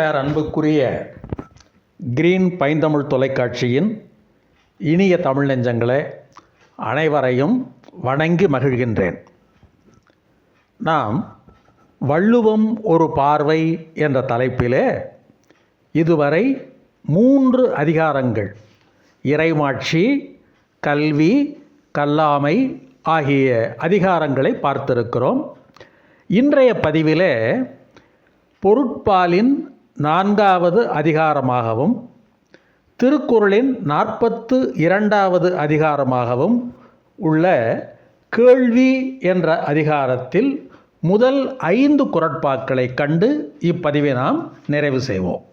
பேரன்புக்குரிய green பைந்தமிழ் தொலைக்காட்சியின் இனிய தமிழ் நெஞ்சங்களே அனைவரையும் வணங்கி மகிழ்கின்றேன். நாம் வள்ளுவம் ஒரு பார்வை என்ற தலைப்பிலே இதுவரை மூன்று அதிகாரங்கள் இறைமாட்சி கல்வி கல்லாமை ஆகிய அதிகாரங்களை பார்த்திருக்கிறோம். இன்றைய பதிவிலே பொருட்பாலின் நான்காவது அதிகாரமாகவும் திருக்குறளின் நாற்பத்து இரண்டாவது அதிகாரமாகவும் உள்ள கேள்வி என்ற அதிகாரத்தில் முதல் ஐந்து குரட்பாக்களை கண்டு இப்பதிவை நாம் நிறைவு செய்வோம்.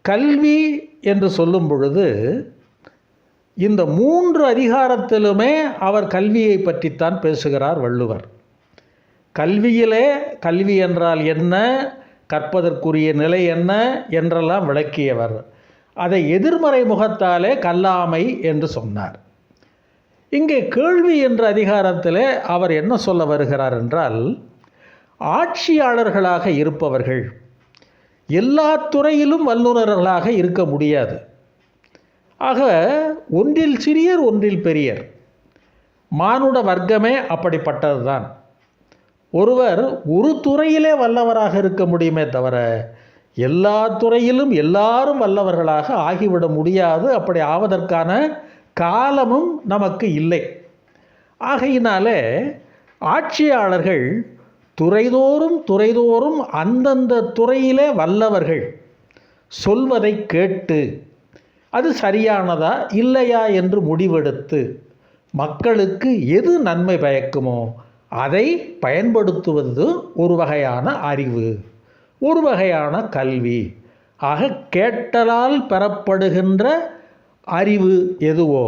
கல்வி என்று சொல்லும் பொழுது இந்த மூன்று அதிகாரத்திலுமே அவர் கல்வியை பற்றித்தான் பேசுகிறார் வள்ளுவர். கல்வியிலே கல்வி என்றால் என்ன? கற்பதற்குரிய நிலை என்ன என்றெல்லாம் விளக்கியவர். அதை எதிர்மறை முகத்தாலே கல்லாமை என்று சொன்னார். இங்கே கேள்வி என்ற அதிகாரத்திலே அவர் என்ன சொல்ல வருகிறார் என்றால் ஆட்சியாளர்களாக இருப்பவர்கள் எல்லா துறையிலும் வல்லுநர்களாக இருக்க முடியாது. ஆக ஒன்றில் சிறியர் ஒன்றில் பெரியர். மானுட வர்க்கமே அப்படிப்பட்டதுதான். ஒருவர் ஒரு துறையிலே வல்லவராக இருக்க முடியுமே தவிர எல்லா துறையிலும் எல்லாரும் வல்லவர்களாக ஆகிவிட முடியாது. அப்படி ஆவதற்கான காலமும் நமக்கு இல்லை. ஆகையினாலே ஆட்சியாளர்கள் துறைதோறும் துறைதோறும் அந்தந்த துறையிலே வல்லவர்கள் சொல்வதை கேட்டு அது சரியானதா இல்லையா என்று முடிவெடுத்து மக்களுக்கு எது நன்மை பயக்குமோ அதை பயன்படுத்துவது ஒரு வகையான அறிவு ஒரு வகையான கல்வி. ஆக கேட்டலால் பெறப்படுகின்ற அறிவு எதுவோ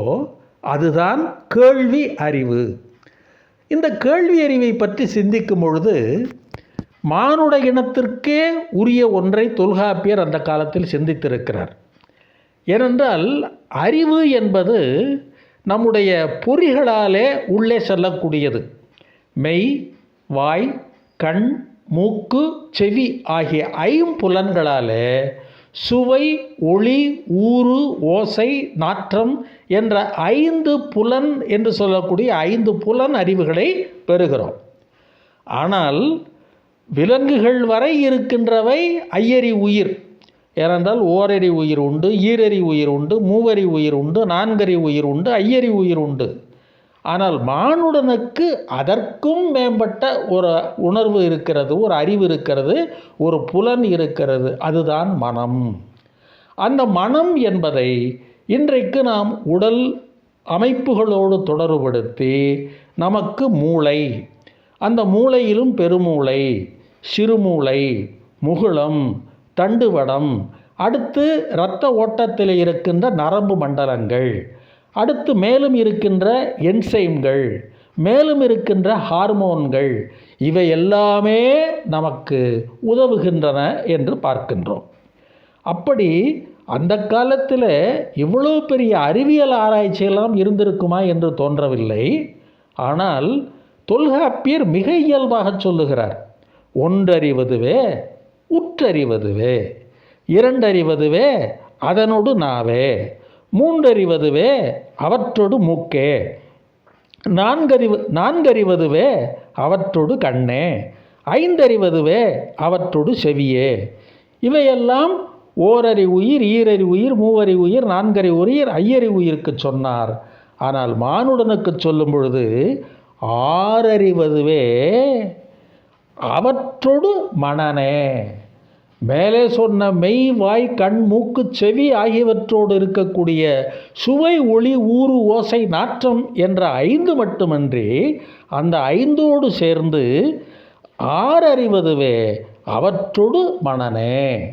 அதுதான் கேள்வி அறிவு. இந்த கேள்வி அறிவை பற்றி சிந்திக்கும் பொழுது மானுட இனத்திற்கே உரிய ஒன்றை தொல்காப்பியர் அந்த காலத்தில் சிந்தித்திருக்கிறார். ஏனென்றால் அறிவு என்பது நம்முடைய பொறிகளாலே உள்ளே செல்லக்கூடியது. மெய் வாய் கண் மூக்கு செவி ஆகிய ஐம்புலன்களாலே சுவை ஒளி ஊறு ஓசை நாற்றம் என்ற ஐந்து புலன் என்று சொல்லக்கூடிய ஐந்து புலன் அறிவுகளை பெறுகிறோம். ஆனால் விலங்குகள் வரை இருக்கின்றவை ஐயறி உயிர். ஏனென்றால் ஓரறி உயிர் உண்டு ஈரறி உயிர் உண்டு மூவரி உயிர் உண்டு நான்கறி உயிர் உண்டு ஐயறி உயிர் உண்டு. ஆனால் மானுடனுக்கு அதற்கும் மேம்பட்ட ஒரு உணர்வு இருக்கிறது ஒரு அறிவு இருக்கிறது ஒரு புலன் இருக்கிறது. அதுதான் மனம். அந்த மனம் என்பதை இன்றைக்கு நாம் உடல் அமைப்புகளோடு தொடர்புபடுத்தி நமக்கு மூளை. அந்த மூளையிலும் பெருமூளை சிறுமூளை முகுளம் தண்டுவடம் அடுத்து இரத்த ஓட்டத்தில் இருக்கின்ற நரம்பு மண்டலங்கள். அடுத்து மேலும் இருக்கின்ற என்சைம்கள் மேலும் இருக்கின்ற ஹார்மோன்கள் இவை எல்லாமே நமக்கு உதவுகின்றன என்று பார்க்கின்றோம். அப்படி அந்த காலத்தில் இவ்வளோ பெரிய அறிவியல் ஆராய்ச்சியெல்லாம் இருந்திருக்குமா என்று தோன்றவில்லை. ஆனால் தொல்காப்பியர் மிக இயல்பாக சொல்லுகிறார் ஒன்றறிவதுவே உற்றறிவதுவே இரண்டறிவதுவே அதனோடு நாவே மூன்றறிவதுவே அவற்றோடு மூக்கே. நான்கறிவு நான்கறிவதுவே அவற்றோடு கண்ணே. ஐந்தறிவதுவே அவற்றோடு செவியே. இவையெல்லாம் ஓரறி உயிர் ஈரறி உயிர் மூவரி உயிர் நான்கறி உயிர் ஐயறி உயிருக்கு சொன்னார். ஆனால் மானுடனுக்கு சொல்லும் பொழுது ஆறறிவதுவே அவற்றொடு மனனே மேலே சொன்ன மெய் வாய் கண் மூக்கு செவி ஆகியவற்றோடு இருக்கக்கூடிய சுவை ஒளி ஊறு ஓசை நாற்றம் என்ற ஐந்து மட்டுமன்றி அந்த ஐந்தோடு சேர்ந்து ஆறறிவதுவே அவற்றோடு மனனே.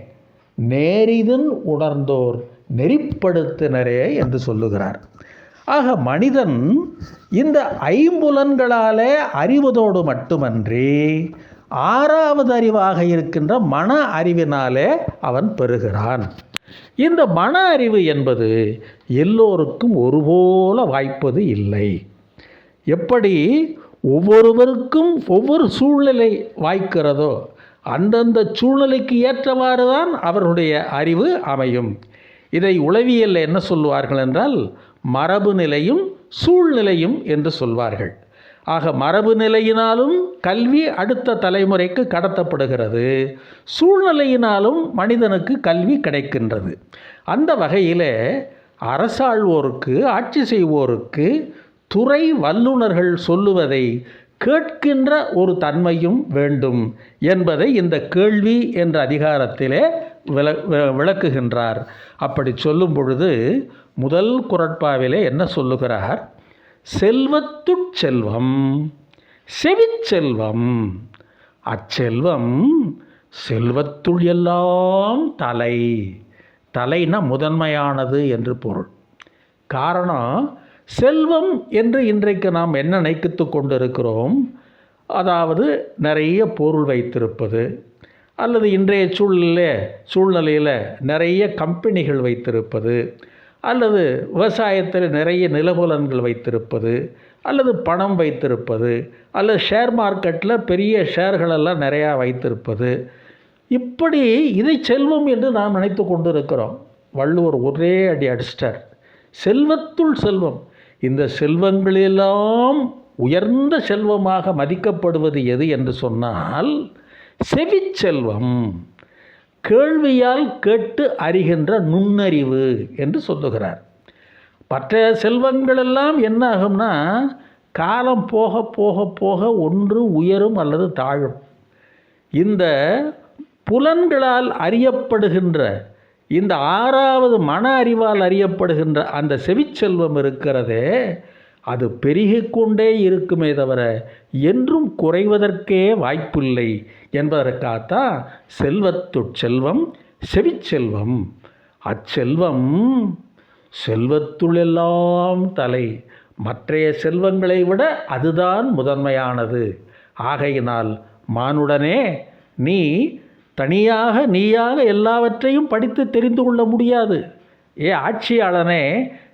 நேரிதன் உணர்ந்தோர் நெறிப்படுத்தினரே என்று சொல்லுகிறார். ஆக மனிதன் இந்த ஐம்புலன்களாலே அறிவதோடு மட்டுமன்றி ஆறாவது அறிவாக இருக்கின்ற மன அறிவினாலே அவன் பெறுகிறான். இந்த மன அறிவு என்பது எல்லோருக்கும் ஒருபோல வாய்ப்பது இல்லை. எப்படி ஒவ்வொருவருக்கும் ஒவ்வொரு சூழ்நிலை வாய்க்கிறதோ அந்தந்த சூழ்நிலைக்கு ஏற்றவாறு தான் அவருடைய அறிவு அமையும். இதை உளவியலில் என்ன சொல்லுவார்கள் என்றால் மரபு நிலையும் சூழ்நிலையும் என்று சொல்வார்கள். ஆக மரபு நிலையினாலும் கல்வி அடுத்த தலைமுறைக்கு கடத்தப்படுகிறது. சூழ்நிலையினாலும் மனிதனுக்கு கல்வி கிடைக்கின்றது. அந்த வகையில் அரசாழ்வோருக்கு ஆட்சி செய்வோருக்கு துறை வல்லுநர்கள் சொல்லுவதை கேட்கின்ற ஒரு தன்மையும் வேண்டும் என்பதை இந்த கேள்வி என்ற அதிகாரத்திலே விள விளக்குகின்றார். அப்படி சொல்லும் பொழுது முதல் குரட்பாவிலே என்ன சொல்லுகிறார்? செல்வத்துட் செல்வம் செவிச்செல்வம் அச்செல்வம் செல்வத்துள் எல்லாம் தலை. தலைனா முதன்மையானது என்று பொருள். காரணம் செல்வம் என்று இன்றைக்கு நாம் என்ன நினைத்து கொண்டிருக்கிறோம்? அதாவது நிறைய பொருள் வைத்திருப்பது அல்லது இன்றைய சூழ்நிலை சூழ்நிலையில் நிறைய கம்பெனிகள் வைத்திருப்பது அல்லது விவசாயத்தில் நிறைய நிலபுலன்கள் வைத்திருப்பது அல்லது பணம் வைத்திருப்பது அல்லது ஷேர் மார்க்கெட்டில் பெரிய ஷேர்களெல்லாம் நிறையா வைத்திருப்பது. இப்படி இதை செல்வம் என்று நாம் நினைத்து கொண்டிருக்கிறோம். வள்ளுவர் ஒரே அடி அடிச்சிட்டார். செல்வத்துள் செல்வம். இந்த செல்வங்களெல்லாம் உயர்ந்த செல்வமாக மதிக்கப்படுவது எது என்று சொன்னால் செவிச்செல்வம் கேள்வியால் கேட்டு அறிகின்ற நுண்ணறிவு என்று சொல்லுகிறார். மற்ற செல்வங்களெல்லாம் என்ன ஆகும்னா காலம் போக போக போக ஒன்று உயரும் அல்லது தாழும். இந்த புலன்களால் அறியப்படுகின்ற இந்த ஆறாவது மன அறிவால் அறியப்படுகின்ற அந்த செவிச்செல்வம் இருக்கிறதே அது பெருகிக்கொண்டே இருக்குமே தவிர என்றும் குறைவதற்கே வாய்ப்பில்லை என்பதற்காகத்தான் செல்வத்துட் செல்வம் செவிச்செல்வம் அச்செல்வம் செல்வத்துளெல்லாம் தலை. மற்றைய செல்வங்களை விட அதுதான் முதன்மையானது. ஆகையினால் மானுடனே நீ தனியாக நீயாக எல்லாவற்றையும் படித்து தெரிந்து கொள்ள முடியாது. ஏ ஆட்சியாளனே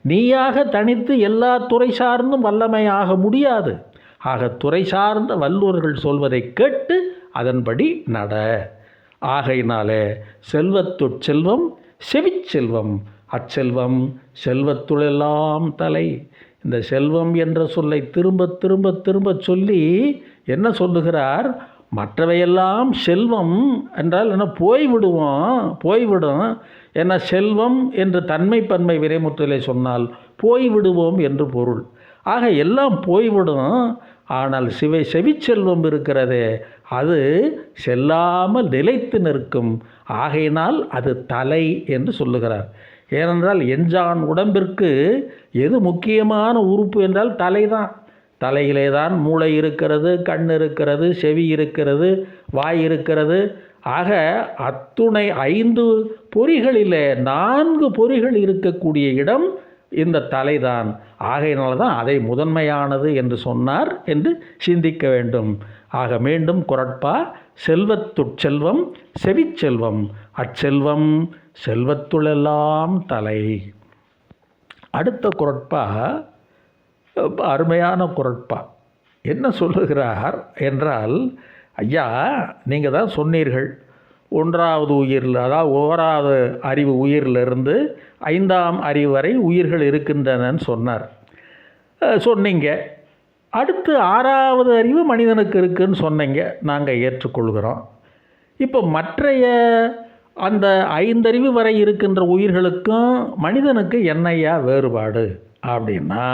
நீயாக தனித்து எல்லா துறை சார்ந்தும் வல்லமையாக முடியாது. ஆக துறை சார்ந்த வல்லூர்கள் சொல்வதை கேட்டு அதன்படி நட. ஆகையினாலே செல்வத்துட் செல்வம் செவிச்செல்வம் அச்செல்வம் செல்வத்துளெல்லாம் தலை. இந்த செல்வம் என்ற சொல்லை திரும்ப திரும்ப திரும்ப சொல்லி என்ன சொல்லுகிறார்? மற்றவையெல்லாம் செல்வம் என்றால் என்ன போய்விடுவோம் போய்விடும். ஏன்னா செல்வம் என்று தன்மை பன்மை விரைமுற்றலை சொன்னால் போய்விடுவோம் என்று பொருள். ஆக எல்லாம் போய்விடும். ஆனால் சிவை செவிச்செல்வம் இருக்கிறதே அது செல்லாமல் நிலைத்து நிற்கும். ஆகையினால் அது தலை என்று சொல்லுகிறார். ஏனென்றால் எஞ்சான் உடம்பிற்கு எது முக்கியமான உறுப்பு என்றால் தலைதான். தலையிலே தான் மூளை இருக்கிறது கண் இருக்கிறது செவி இருக்கிறது வாய் இருக்கிறது. ஆக அத்துணை ஐந்து பொறிகளிலே நான்கு பொறிகள் இருக்கக்கூடிய இடம் இந்த தலைதான். ஆகையினால தான் அதை முதன்மையானது என்று சொன்னார் என்று சிந்திக்க வேண்டும். ஆக மீண்டும் குரட்பா செல்வத்துட்செல்வம் செவிச்செல்வம் அச்செல்வம் செல்வத்துளெல்லாம் தலை. அடுத்த குரட்பா அருமையான குரட்பா. என்ன சொல்லுகிறார் என்றால் ஐயா நீங்கள் தான் சொன்னீர்கள். ஒன்றாவது உயிரில் அதாவது ஓராவது அறிவு உயிரிலிருந்து ஐந்தாம் அறிவு வரை உயிர்கள் இருக்கின்றனன்னு சொன்னார். சொன்னீங்க. அடுத்து ஆறாவது அறிவு மனிதனுக்கு இருக்குன்னு சொன்னீங்க. நாங்கள் ஏற்றுக்கொள்கிறோம். இப்போ மற்றைய அந்த ஐந்தறிவு வரை இருக்கின்ற உயிர்களுக்கும் மனிதனுக்கு என்னையா வேறுபாடு? அப்படின்னா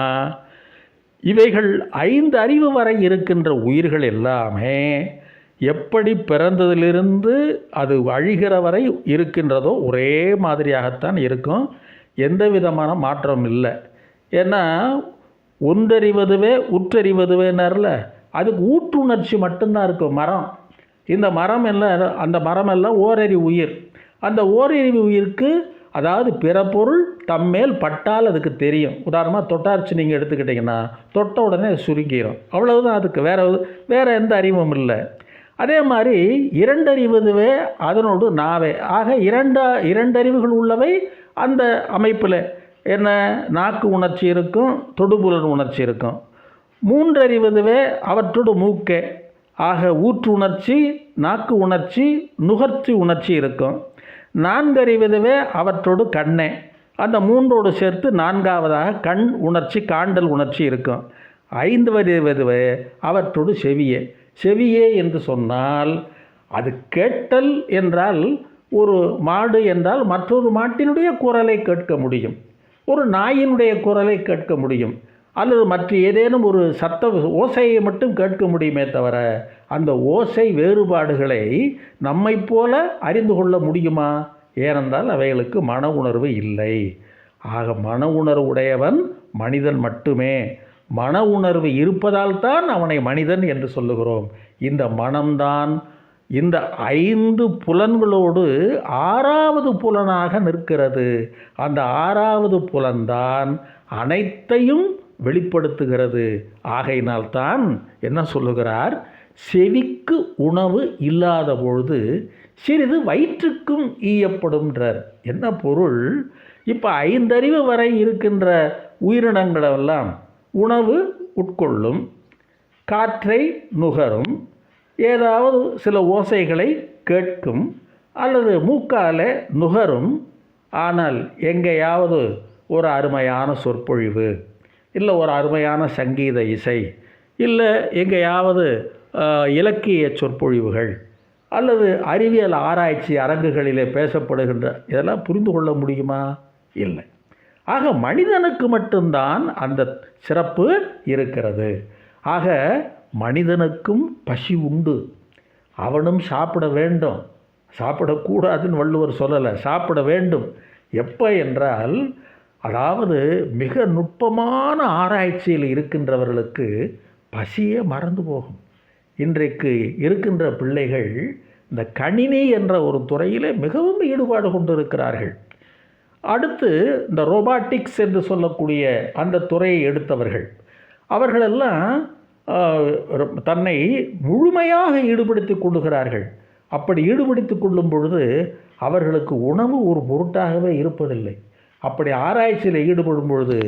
இவைகள் ஐந்து அறிவு வரை இருக்கின்ற உயிர்கள் எல்லாமே எப்படி பிறந்ததிலிருந்து அது அழிகிற வரை இருக்கின்றதோ ஒரே மாதிரியாகத்தான் இருக்கும். எந்த விதமான மாற்றம் இல்லை. ஏன்னா ஒன்றறிவதுவே உற்றறிவதுவேனார்ல அதுக்கு ஊற்றுணர்ச்சி மட்டும்தான் இருக்கும். மரம். இந்த மரம் எல்லாம் அந்த மரம் எல்லாம் ஓரறிவு உயிர். அந்த ஓரறிவு உயிருக்கு அதாவது பிற பொருள் தம்மேல் பட்டால் அதுக்கு தெரியும். உதாரணமாக தொட்டார்ச்சி நீங்கள் எடுத்துக்கிட்டிங்கன்னா தொட்ட உடனே அது சுருங்கிடும் அவ்வளவுதான் அதுக்கு. வேற வேறு எந்த அறிவும் இல்லை. அதே மாதிரி இரண்டறிவதுவே அதனோடு நாவே. ஆக இரண்ட இரண்டறிவுகள் உள்ளவை அந்த அமைப்பில். என்ன? நாக்கு உணர்ச்சி இருக்கும் தொடுபுலன் உணர்ச்சி இருக்கும். மூன்றறிவதுவே அவற்றோடு மூக்கே. ஆக ஊற்று உணர்ச்சி நாக்கு உணர்ச்சி நுகர்ச்சி உணர்ச்சி இருக்கும். நான்கறிவதுவே அவற்றோடு கண்ணே. அந்த மூன்றோடு சேர்த்து நான்காவதாக கண் உணர்ச்சி காண்டல் உணர்ச்சி இருக்கும். ஐந்து வரிவதுவே அவற்றோடு செவியே. செவியே என்று சொன்னால் அது கேட்டல் என்றால் ஒரு மாடு என்றால் மற்றொரு மாட்டினுடைய குரலை கேட்க முடியும். ஒரு நாயினுடைய குரலை கேட்க முடியும். அல்லது மற்ற ஏதேனும் ஒரு சத்த ஓசையை மட்டும் கேட்க முடியுமே தவிர அந்த ஓசை வேறுபாடுகளை நம்மைப் போல அறிந்து கொள்ள முடியுமா? ஏனென்றால் அவைகளுக்கு மன உணர்வு இல்லை. ஆக மன உணர்வு உடையவன் மனிதன் மட்டுமே. மன உணர்வு இருப்பதால் தான் அவனை மனிதன் என்று சொல்லுகிறோம். இந்த மனம்தான் இந்த ஐந்து புலன்களோடு ஆறாவது புலனாக நிற்கிறது. அந்த ஆறாவது புலன்தான் அனைத்தையும் வெளிப்படுத்துகிறது. ஆகையினால்தான் என்ன சொல்லுகிறார்? செவிக்கு உணவு இல்லாத பொழுது சிறிது வயிற்றுக்கும் ஈயப்படும்ன்றார். என்ன பொருள்? இப்போ ஐந்தறிவு வரை இருக்கின்ற உயிரினங்களெல்லாம் உணவு உட்கொள்ளும் காற்றை நுகரும் ஏதாவது சில ஓசைகளை கேட்கும் அல்லது மூக்கால நுகரும். ஆனால் எங்கேயாவது ஒரு அருமையான சொற்பொழிவு. இல்லை ஒரு அருமையான சங்கீத இசை இல்லை எங்கேயாவது இலக்கிய சொற்பொழிவுகள் அல்லது அறிவியல் ஆராய்ச்சி அரங்குகளிலே பேசப்படுகின்ற இதெல்லாம் புரிந்து கொள்ள முடியுமா? இல்லை. ஆக மனிதனுக்கு மட்டும்தான் அந்த சிறப்பு இருக்கிறது. ஆக மனிதனுக்கும் பசி உண்டு. அவனும் சாப்பிட வேண்டும். சாப்பிடக்கூடாதுன்னு வள்ளுவர் சொல்லலை. சாப்பிட வேண்டும். எப்போ என்றால் அதாவது மிக நுட்பமான ஆராய்ச்சியில் இருக்கின்றவர்களுக்கு பசியே மறந்து போகும். இன்றைக்கு இருக்கின்ற பிள்ளைகள் இந்த கணினி என்ற ஒரு துறையிலே மிகவும் ஈடுபாடு கொண்டிருக்கிறார்கள். அடுத்து இந்த ரோபாட்டிக்ஸ் என்று சொல்லக்கூடிய அந்த துறையை எடுத்தவர்கள். அவர்களெல்லாம் தன்னை முழுமையாக ஈடுபடுத்தி கொள்ளுகிறார்கள். அப்படி ஈடுபடுத்தி கொள்ளும் பொழுது அவர்களுக்கு உணவு ஒரு பொருட்டாகவே இருப்பதில்லை. அப்படி ஆராய்ச்சியில் ஈடுபடும் பொழுது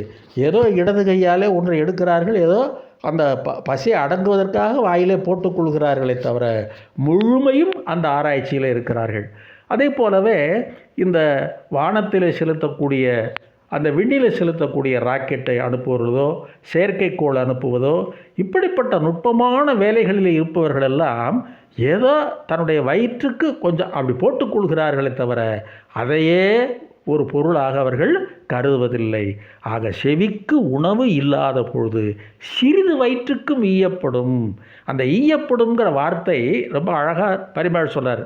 ஏதோ இடது கையாலே ஒன்றை எடுக்கிறார்கள் ஏதோ அந்த ப பசியை அடங்குவதற்காக வாயிலே போட்டுக்கொள்கிறார்களே தவிர முழுமையும் அந்த ஆராய்ச்சியில் இருக்கிறார்கள். அதே போலவே இந்த வானத்தில் செலுத்தக்கூடிய அந்த விண்ணில் செலுத்தக்கூடிய ராக்கெட்டை அனுப்புவதோ செயற்கைக்கோள் அனுப்புவதோ இப்படிப்பட்ட நுட்பமான வேலைகளில் இருப்பவர்களெல்லாம் ஏதோ தன்னுடைய வயிற்றுக்கு கொஞ்சம் அப்படி போட்டுக்கொள்கிறார்களே தவிர அதையே ஒரு பொருளாக அவர்கள் கருதுவதில்லை. ஆக செவிக்கு உணவு இல்லாத பொழுது சிறிது வயிற்றுக்கும் ஈயப்படும். அந்த ஈயப்படுங்கிற வார்த்தை ரொம்ப அழகாக பரிமாள் சொல்கிறார்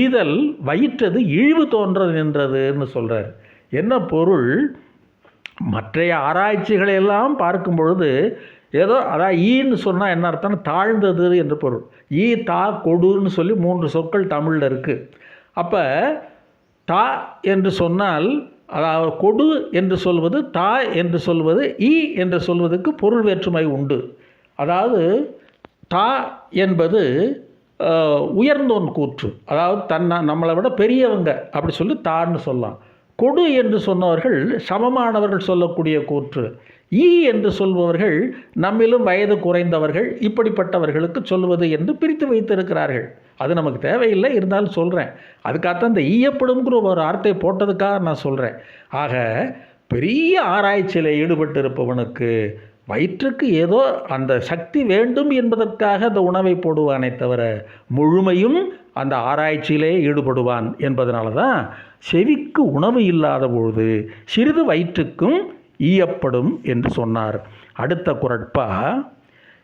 ஈதல் வயிற்றது இழிவு தோன்ற நின்றதுன்னு சொல்கிறார் என்ன பொருள்? மற்றைய ஆராய்ச்சிகளை எல்லாம் பார்க்கும் பொழுது ஏதோ அதான் ஈன்னு சொன்னால் என்ன அர்த்தம் தாழ்ந்தது என்று பொருள். ஈ தா கொடுன்னு சொல்லி மூன்று சொற்கள் தமிழில் இருக்குது அப்போ தா என்று சொன்னால் அதாவது கொடு என்று சொல்வது தா என்று சொல்வது ஈ என்று சொல்வதற்கு பொருள் வேற்றுமை உண்டு. அதாவது தா என்பது உயர்ந்தோன் கூற்று. அதாவது தன்னை நம்மளை விட பெரியவங்க அப்படி சொல்லி தான்னு சொல்லலாம். கொடு என்று சொன்னவர்கள் சமமானவர்கள் சொல்லக்கூடிய கூற்று. ஈ என்று சொல்பவர்கள் நம்மிலும் வயது குறைந்தவர்கள் இப்படிப்பட்டவர்களுக்கு சொல்வது என்று பிரித்து வைத்திருக்கிறார்கள். அது நமக்கு தேவையில்லை இருந்தாலும் சொல்கிறேன் அதுக்காகத்தான் இந்த ஈயப்படும்ங்கிற ஒரு வார்த்தை போட்டதுக்காக நான் சொல்கிறேன் ஆக பெரிய ஆராய்ச்சியில் ஈடுபட்டு இருப்பவனுக்கு வயிற்றுக்கு ஏதோ அந்த சக்தி வேண்டும் என்பதற்காக அந்த உணவை போடுவானே தவிர முழுமையும் அந்த ஆராய்ச்சியிலே ஈடுபடுவான் என்பதனால தான் செவிக்கு உணவு இல்லாத பொழுது சிறிது வயிற்றுக்கும் ஈயப்படும் என்று சொன்னார். அடுத்த குரட்பா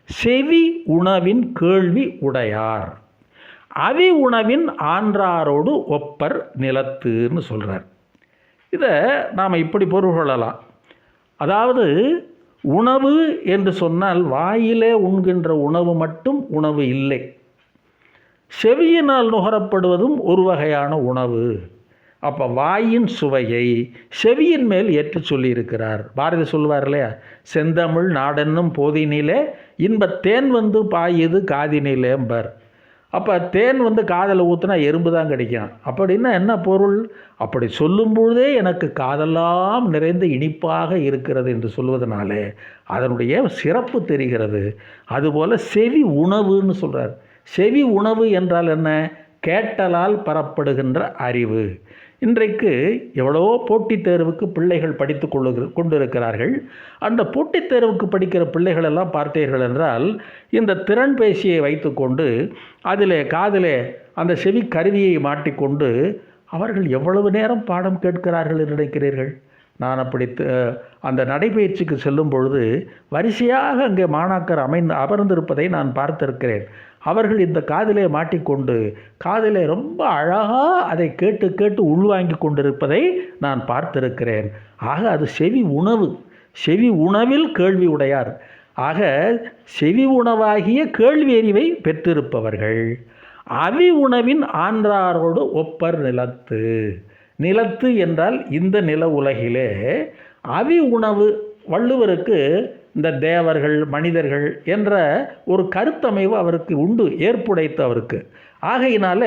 செவி உணவின் கேள்வி உடையார். அவி உணவின் ஆன்றாரோடு ஒப்பர் நிலத்துன்னு சொல்கிறார் இதை நாம் இப்படி பொருள் கொள்ளலாம் அதாவது உணவு என்று சொன்னால் வாயிலே உண்கின்ற உணவு மட்டும் உணவு இல்லை. செவியினால் நுகரப்படுவதும் ஒரு வகையான உணவு. அப்போ வாயின் சுவையை செவியின் மேல் ஏற்று சொல்லியிருக்கிறார். பாரதி சொல்லுவார் இல்லையா? செந்தமிழ் நாடென்னும் போதினிலே இன்பத் தேன் வந்து பாயுது காதினிலேம்பர் அப்போ தேன் வந்து காதில் ஊற்றுனா எறும்பு தான் கிடைக்கும். அப்படின்னா என்ன பொருள்? அப்படி சொல்லும்பொழுதே எனக்கு காதெல்லாம் நிறைந்த இனிப்பாக இருக்கிறது என்று சொல்வதனாலே அதனுடைய சிறப்பு தெரிகிறது. அதுபோல் செவி உணவுன்னு சொல்கிறார் செவி உணவு என்றால் என்ன? கேட்டலால் பரப்படுகின்ற அறிவு. இன்றைக்கு எவ்வளோ போட்டித் தேர்வுக்கு பிள்ளைகள் படித்து கொள்ளு கொண்டிருக்கிறார்கள். அந்த போட்டித் தேர்வுக்கு படிக்கிற பிள்ளைகளெல்லாம் பார்த்தீர்கள் என்றால் இந்த திறன் பேசியை வைத்துக்கொண்டு அதிலே காதிலே அந்த செவி கருவியை மாட்டிக்கொண்டு அவர்கள் எவ்வளவு நேரம் பாடம் கேட்கிறார்கள் என்று நினைக்கிறீர்கள்? நான் அப்படி அந்த நடைபயிற்சிக்கு செல்லும் பொழுது வரிசையாக அங்கே மாணாக்கர் அமைந்து அமர்ந்திருப்பதை நான் பார்த்திருக்கிறேன். அவர்கள் இந்த காதிலே மாட்டிக்கொண்டு காதிலே ரொம்ப அழகாக அதை கேட்டு கேட்டு உள்வாங்கி கொண்டிருப்பதை நான் பார்த்திருக்கிறேன். ஆக அது செவி உணவு. செவி உணவில் கேள்வி உடையார். ஆக செவி உணவாகிய கேள்வி அறிவை பெற்றிருப்பவர்கள். அவி உணவின் ஆன்றாரோடு ஒப்பர் நிலத்து. நிலத்து என்றால் இந்த நில உலகிலே அவி உணவு வள்ளுவருக்கு இந்த தேவர்கள் மனிதர்கள் என்ற ஒரு கருத்தமைவு அவருக்கு உண்டு ஏற்புடைத்து அவருக்கு. ஆகையினால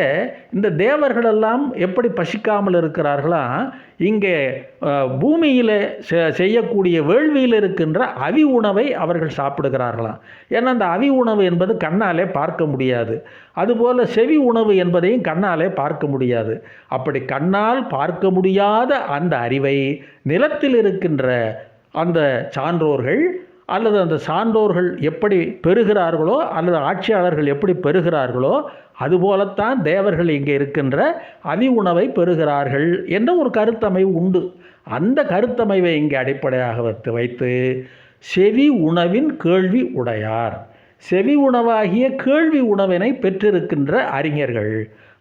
இந்த தேவர்களெல்லாம் எப்படி பசிக்காமல் இருக்கிறார்களா? இங்கே பூமியில் செ- செய்யக்கூடிய வேள்வியில் இருக்கின்ற அவி உணவை அவர்கள் சாப்பிடுகிறார்களாம் ஏன்னா அந்த அவி உணவு என்பது கண்ணாலே பார்க்க முடியாது. அதுபோல் செவி உணவு என்பதையும் கண்ணாலே பார்க்க முடியாது. அப்படி கண்ணால் பார்க்க முடியாத அந்த அறிவை நிலத்தில் இருக்கின்ற அந்த சான்றோர்கள் அல்லது அந்த சான்றோர்கள் எப்படி பெறுகிறார்களோ அல்லது ஆட்சியாளர்கள் எப்படி பெறுகிறார்களோ அதுபோலத்தான் தேவர்கள் இங்கே இருக்கின்ற அவி உணவை பெறுகிறார்கள் என்ற ஒரு கருத்தமைவு உண்டு. அந்த கருத்தமைவை இங்கே அடிப்படையாக வைத்து வைத்து செவி உணவின் கேள்வி உடையார். செவி உணவாகிய கேள்வி உணவினை பெற்றிருக்கின்ற அறிஞர்கள்.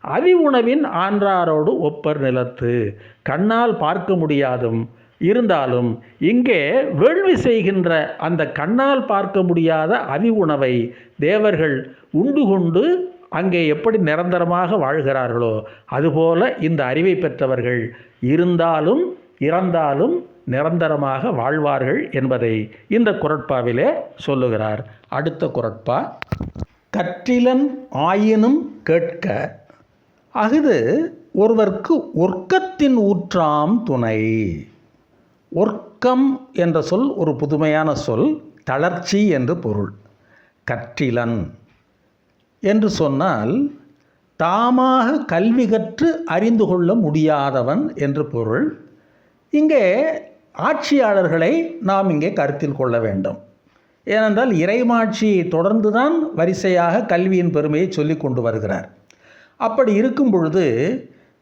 அவி உணவின் ஆன்றாரோடு ஒப்பர் நிலத்து. கண்ணால் பார்க்க முடியாதும். இருந்தாலும் இங்கே வேள்வி செய்கின்ற அந்த கண்ணால் பார்க்க முடியாத அவி உணவை தேவர்கள் உண்டு கொண்டு அங்கே எப்படி நிரந்தரமாக வாழ்கிறார்களோ அதுபோல இந்த அறிவை பெற்றவர்கள் இருந்தாலும் இறந்தாலும் நிரந்தரமாக வாழ்வார்கள் என்பதை இந்த குரட்பாவிலே சொல்லுகிறார். அடுத்த குரட்பா கற்றிலன் ஆயினும் கேட்க அஃது ஒருவர்க்கு ஒர்க்கத்தின் ஊற்றாம் துணை. ஒர்க்கம் என்ற சொல் ஒரு புதுமையான சொல் தளர்ச்சி என்று பொருள். கற்றிலன் என்று சொன்னால் தாமாக கல்வி கற்று அறிந்து கொள்ள முடியாதவன் என்று பொருள். இங்கே ஆட்சியாளர்களை நாம் இங்கே கருத்தில் கொள்ள வேண்டும். ஏனென்றால் இறைமாட்சி தொடர்ந்து தான் வரிசையாக கல்வியின் பெருமையை சொல்லிக் கொண்டு வருகிறார். அப்படி இருக்கும் பொழுது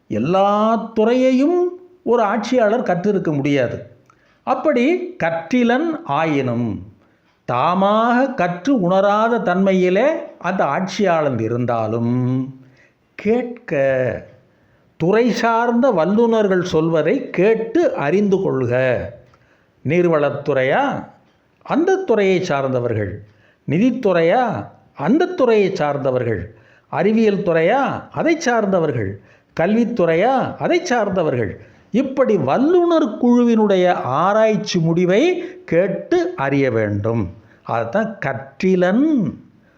எல்லா துறையையும் ஒரு ஆட்சியாளர் கற்றிருக்க முடியாது. அப்படி கற்றிலன் ஆயினும் தாமாக கற்று உணராத தன்மையிலே அந்த ஆட்சியாளன் இருந்தாலும் கேட்க துறை சார்ந்த வல்லுநர்கள் சொல்வதை கேட்டு அறிந்து கொள்க. நீர்வளத்துறையா அந்த துறையை சார்ந்தவர்கள். நிதித்துறையா அந்த துறையை சார்ந்தவர்கள். அறிவியல் துறையா? அதை சார்ந்தவர்கள். கல்வித்துறையா அதை சார்ந்தவர்கள். இப்படி வல்லுனர் குழுவினுடைய ஆராய்ச்சி முடிவை கேட்டு அறிய வேண்டும். அதுதான் கற்றிலன்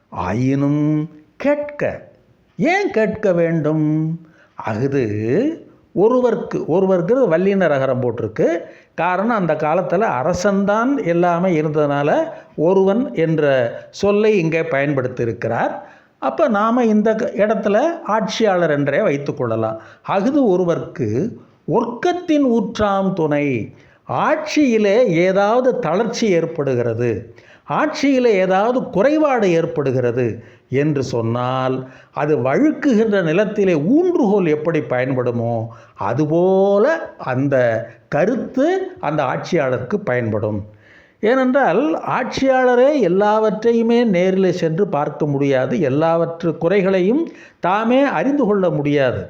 ஆயினும் கேட்க. ஏன் கேட்க வேண்டும்? அஃது ஒருவர்க்கு ஒருவருக்கு வல்லினர் அகரம் போட்டிருக்கு. காரணம் அந்த காலத்தில் அரசன்தான் எல்லாமே இருந்ததுனால ஒருவன் என்ற சொல்லை இங்கே பயன்படுத்தியிருக்கிறார். அப்போ நாம் இந்த க- இடத்துல ஆட்சியாளர் என்றே வைத்துக்கொள்ளலாம் அஃது ஒருவர்க்கு ஒர்க்கத்தின் ஊற்றாம் துணை. ஆட்சியிலே ஏதாவது தளர்ச்சி ஏற்படுகிறது. ஆட்சியில் ஏதாவது குறைபாடு ஏற்படுகிறது என்று சொன்னால் அது வழுக்குகின்ற நிலத்திலே ஊன்றுகோல் எப்படி பயன்படுமோ அதுபோல அந்த கருத்து அந்த ஆட்சியாளருக்கு பயன்படும். ஏனென்றால் ஆட்சியாளரே எல்லாவற்றையுமே நேரில் சென்று பார்க்க முடியாது. எல்லாவற்று குறைகளையும் தாமே அறிந்து கொள்ள முடியாது.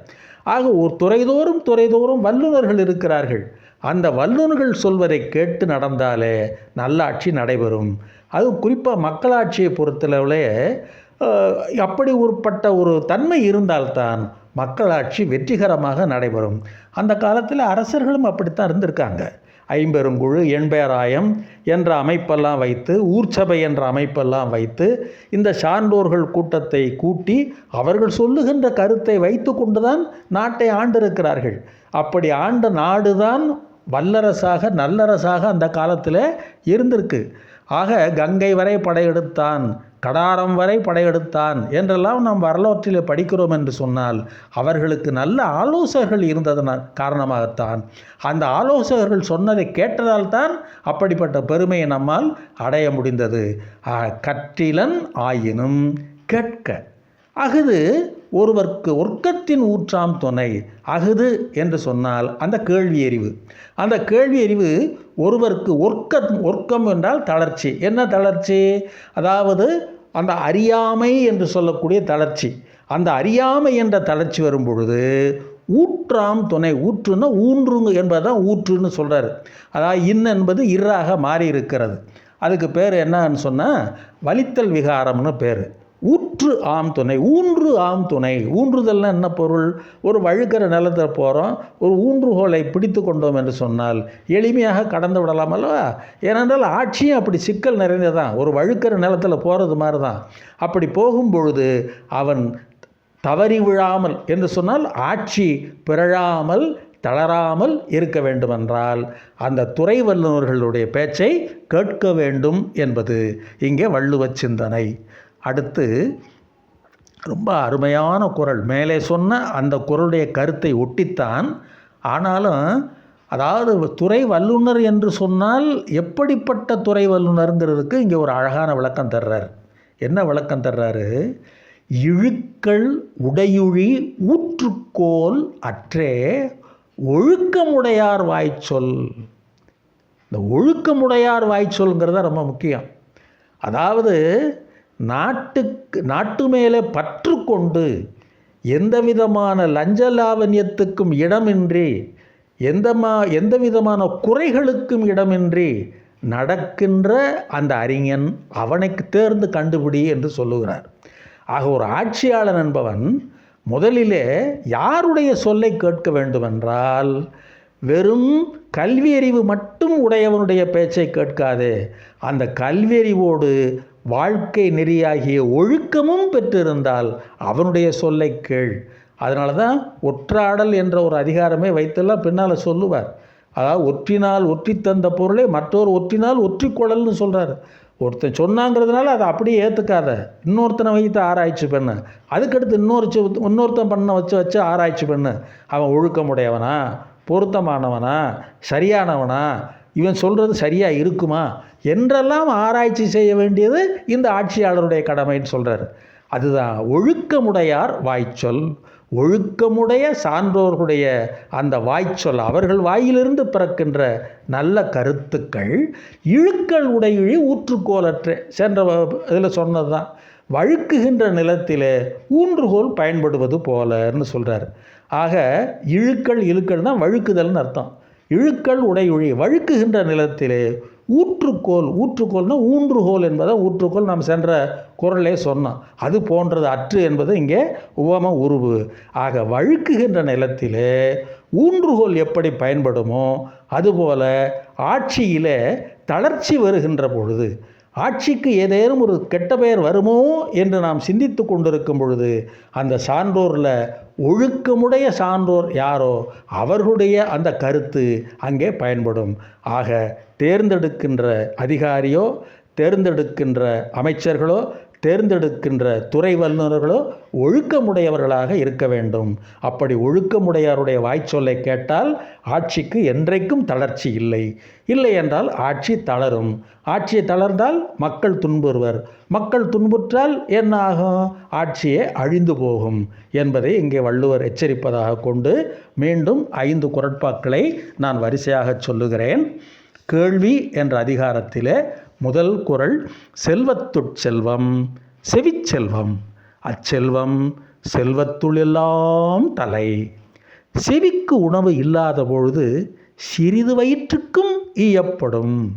ஆக ஒரு துறைதோறும் துறைதோறும் வல்லுநர்கள் இருக்கிறார்கள். அந்த வல்லுநர்கள் சொல்வதை கேட்டு நடந்தாலே நல்லாட்சி நடைபெறும். அது குறிப்பாக மக்களாட்சியை பொறுத்தளவிலே அப்படி உட்பட்ட ஒரு தன்மை இருந்தால்தான் மக்களாட்சி வெற்றிகரமாக நடைபெறும். அந்த காலத்தில் அரசர்களும் அப்படித்தான் இருந்திருக்காங்க. ஐம்பெருங்குழு எண்பேராயம் என்ற அமைப்பெல்லாம் வைத்து ஊர்ச்சபை என்ற அமைப்பெல்லாம் வைத்து இந்த சான்றோர்கள் கூட்டத்தை கூட்டி அவர்கள் சொல்லுகின்ற கருத்தை வைத்து கொண்டுதான் நாட்டை ஆண்டிருக்கிறார்கள். அப்படி ஆண்ட நாடுதான் வல்லரசாக நல்லரசாக அந்த காலத்தில் இருந்திருக்கு. ஆக கங்கை வரை படையெடுத்தான் கடாரம் வரை படையெடுத்தான் என்றெல்லாம் நாம் வரலாற்றில் படிக்கிறோம் என்று சொன்னால் அவர்களுக்கு நல்ல ஆலோசகர்கள் இருந்ததனால் காரணமாகத்தான். அந்த ஆலோசகர்கள் சொன்னதை கேட்டதால் தான் அப்படிப்பட்ட பெருமையை நம்மால் அடைய முடிந்தது. கற்றிலன் ஆயினும் கேட்க. அகுது ஒருவர்க்கு ஒர்க்கத்தின் ஊற்றாம் துணை அகுது என்று சொன்னால் அந்த கேள்வி அறிவு அந்த கேள்வி அறிவு ஒருவருக்கு ஒர்க்க ஒர்க்கம் என்றால் தளர்ச்சி. என்ன தளர்ச்சி? அதாவது அந்த அறியாமை என்று சொல்லக்கூடிய தளர்ச்சி. அந்த அறியாமை என்ற தளர்ச்சி வரும் பொழுது ஊற்றாம் துணை ஊற்றுன்னா ஊன்றுங்க என்பதுதான் ஊற்றுன்னு சொல்கிறார் அதாவது இன் என்பது இறாக மாறி இருக்கிறது அதுக்கு பேர் என்னன்னு சொன்னால் வலித்தல் விகாரம்னு பேர். ஊற்று ஆம் துணை ஊன்று ஆம் துணை. ஊன்றுதல்னால் என்ன பொருள்? ஒரு வழுக்கிற நிலத்தில் போகிறோம் ஒரு ஊன்றுகோலை பிடித்து கொண்டோம் என்று சொன்னால் எளிமையாக கடந்து விடலாம் அல்லவா? ஏனென்றால் ஆட்சியும் அப்படி சிக்கல் நிறைந்ததான் ஒரு வழுக்கிற நிலத்தில் போகிறது மாதிரி தான் அப்படி போகும் பொழுது அவன் தவறி விழாமல் என்று சொன்னால் ஆட்சி பிறழாமல் தளராமல் இருக்க வேண்டுமென்றால் அந்த துறை வல்லுநர்களுடைய பேச்சை கேட்க வேண்டும் என்பது இங்கே வள்ளுவ சிந்தனை. அடுத்து ரொம்ப அருமையான குரல். மேலே சொன்ன அந்த குரலுடைய கருத்தை ஒட்டித்தான் ஆனாலும் அதாவது துறை வல்லுநர் என்று சொன்னால் எப்படிப்பட்ட துறை வல்லுநருங்கிறதுக்கு இங்கே ஒரு அழகான விளக்கம் தர்றார். என்ன விளக்கம் தர்றாரு? இழுக்கள் உடையுழி ஊற்றுக்கோல் அற்றே ஒழுக்கமுடையார் வாய்ச்சொல். இந்த ஒழுக்கமுடையார் வாய்ச்சொல்ங்கிறத ரொம்ப முக்கியம். அதாவது நாட்டுக்கு நாட்டு மேலே பற்று கொண்டு எந்த விதமான லஞ்ச லாவண்யத்துக்கும் இடமின்றி எந்த மா எந்த விதமான குறைகளுக்கும் இடமின்றி நடக்கின்ற அந்த அறிஞன் அவனுக்கு தேர்ந்து கண்டுபிடி என்று சொல்லுகிறார். ஆக ஒரு ஆட்சியாளன் என்பவன் முதலிலே யாருடைய சொல்லை கேட்க வேண்டுமென்றால் வெறும் கல்வியறிவு மட்டும் உடையவனுடைய பேச்சை கேட்காதே அந்த கல்வியறிவோடு வாழ்க்கை நெறியாகிய ஒழுக்கமும் பெற்றிருந்தால் அவனுடைய சொல்லை கேள். அதனால தான் ஒற்றாடல் என்ற ஒரு அதிகாரமே வைத்தெல்லாம் பின்னால் சொல்லுவார். அதாவது ஒற்றினால் ஒற்றி தந்த பொருளை மற்றொரு ஒற்றினால் ஒற்றிக்கொள்ளல்னு சொல்கிறார் ஒருத்தன் சொன்னாங்கிறதுனால அதை அப்படியே ஏற்றுக்காத இன்னொருத்தனை வைத்து ஆராய்ச்சி பண்ணு. அதுக்கடுத்து இன்னொரு இன்னொருத்தன் பண்ண வச்சு வச்சு ஆராய்ச்சி பண்ணு. அவன் ஒழுக்கமுடையவனா பொருத்தமானவனா சரியானவனா இவன் சொல்கிறது சரியாக இருக்குமா? என்றெல்லாம் ஆராய்ச்சி செய்ய வேண்டியது இந்த ஆட்சியாளருடைய கடமைன்னு சொல்கிறார் அதுதான் ஒழுக்கமுடையார் வாய்ச்சொல். ஒழுக்கமுடைய சான்றோர்களுடைய அந்த வாய்ச்சொல் அவர்கள் வாயிலிருந்து பிறக்கின்ற நல்ல கருத்துக்கள் இழுக்கள் உடையிழி ஊற்றுக்கோலற்று சென்ற இதில் சொன்னது தான் வழுக்குகின்ற நிலத்திலே ஊன்றுகோல் பயன்படுவது போலன்னு சொல்கிறார் ஆக இழுக்கள் இழுக்கள் தான் வழுக்குதல்னு அர்த்தம். இழுக்கள் உடையுழி வழுக்குகின்ற நிலத்திலே ஊற்றுக்கோல். ஊற்றுக்கோல்னால் ஊன்றுகோல் என்பதை ஊற்றுக்கோல் நாம் சென்ற குரலே சொன்னோம். அது போன்றது அற்று என்பது இங்கே உவம உருவு. ஆக வழுக்குகின்ற நிலத்திலே ஊன்றுகோல் எப்படி பயன்படுமோ அதுபோல ஆட்சியிலே தளர்ச்சி வருகின்ற பொழுது ஆட்சிக்கு ஏதேனும் ஒரு கெட்ட பெயர் வருமோ என்று நாம் சிந்தித்து கொண்டிருக்கும் பொழுது அந்த சான்றோரில் ஒழுக்கமுடைய சான்றோர் யாரோ அவர்களுடைய அந்த கருத்து அங்கே பயன்படும். ஆக தேர்ந்தெடுக்கின்ற அதிகாரியோ தேர்ந்தெடுக்கின்ற அமைச்சர்களோ தேர்ந்தெடுக்கின்ற துறை வல்லுநர்களோ ஒழுக்கமுடையவர்களாக இருக்க வேண்டும். அப்படி ஒழுக்கமுடையாருடைய வாய்ச்சொல்லை கேட்டால் ஆட்சிக்கு என்றைக்கும் தளர்ச்சி இல்லை. இல்லை என்றால் ஆட்சி தளரும். ஆட்சி தளர்ந்தால் மக்கள் துன்புறுவர். மக்கள் துன்புற்றால் என்ன ஆகும்? ஆட்சியே அழிந்து போகும் என்பதை இங்கே வள்ளுவர் எச்சரிப்பதாக கொண்டு மீண்டும் ஐந்து குரட்பாக்களை நான் வரிசையாக சொல்லுகிறேன். கேள்வி என்ற அதிகாரத்திலே முதல் குரல் செல்வத்துட் செல்வம் செவிச்செல்வம் அச்செல்வம் செல்வத்துள்ளெல்லாம் தலை. செவிக்கு உணவு இல்லாத பொழுது சிறிது வயிற்றுக்கும் ஈயப்படும்.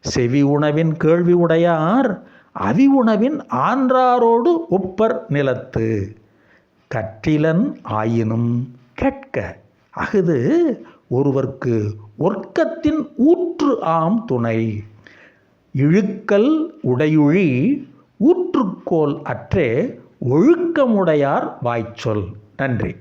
செவி உணவின் கேள்வி உடையார் அவி உணவின் ஆன்றாரோடு ஒப்பர் நிலத்து. கற்றிலன் ஆயினும் கேட்க அஃது ஒருவர்க்கு ஒர்க்கத்தின் ஊற்று ஆம் துணை. இழுக்கல் உடையுழி ஊற்றுக்கோல் அற்றே ஒழுக்கமுடையார் வாய்ச்சொல். நன்றி.